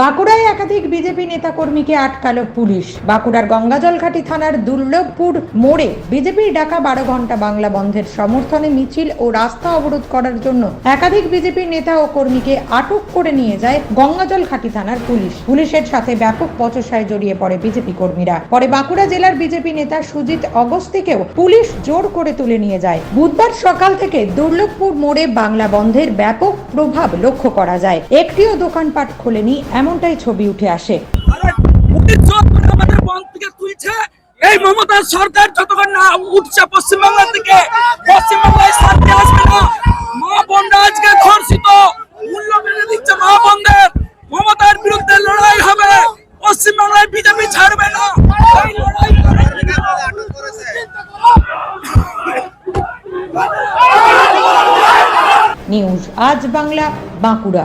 বাঁকুড়ায় একাধিক বিজেপি নেতাকর্মীকে আটকালো পুলিশ। বাঁকুড়ার গঙ্গাজলঘাটি থানার দুর্লভপুর মোড়ে বিজেপির ডাকা বারো ঘণ্টা বাংলা বন্ধের সমর্থনে মিছিল ও রাস্তা অবরোধ করার জন্য একাধিক বিজেপির নেতা ও কর্মীকে আটক করে নিয়ে যায় গঙ্গাজলঘাটি থানার পুলিশ। পুলিশের সাথে ব্যাপক পচসায় জড়িয়ে পড়ে বিজেপি কর্মীরা। পরে বাঁকুড়া জেলার বিজেপি নেতা সুজিত অগস্তিকেও পুলিশ জোর করে তুলে নিয়ে যায়। বুধবার সকাল থেকে দুর্লভপুর মোড়ে বাংলা বন্ধের ব্যাপক প্রভাব লক্ষ্য করা যায়। একটিও দোকানপাট খোলেনি এমনটাই ছবি উঠে আসে। আমাদের বন্ধ থেকে তুলছে। এই মমতা সরকার যতক্ষণ না উঠছে পশ্চিমবাংলা থেকে পশ্চিমবাংলায় শান্তি আসবে না। মা বোনরা আজকে ধর্ষিত। মূল্য বেড়ে দিচ্ছে মা বোনদের। মমতার বিরুদ্ধে লড়াই হবে। পশ্চিমবাংলায় বিজেপি ছাড়বে না। এই লড়াই নিউজ আজ বাংলা বাঁকুড়া।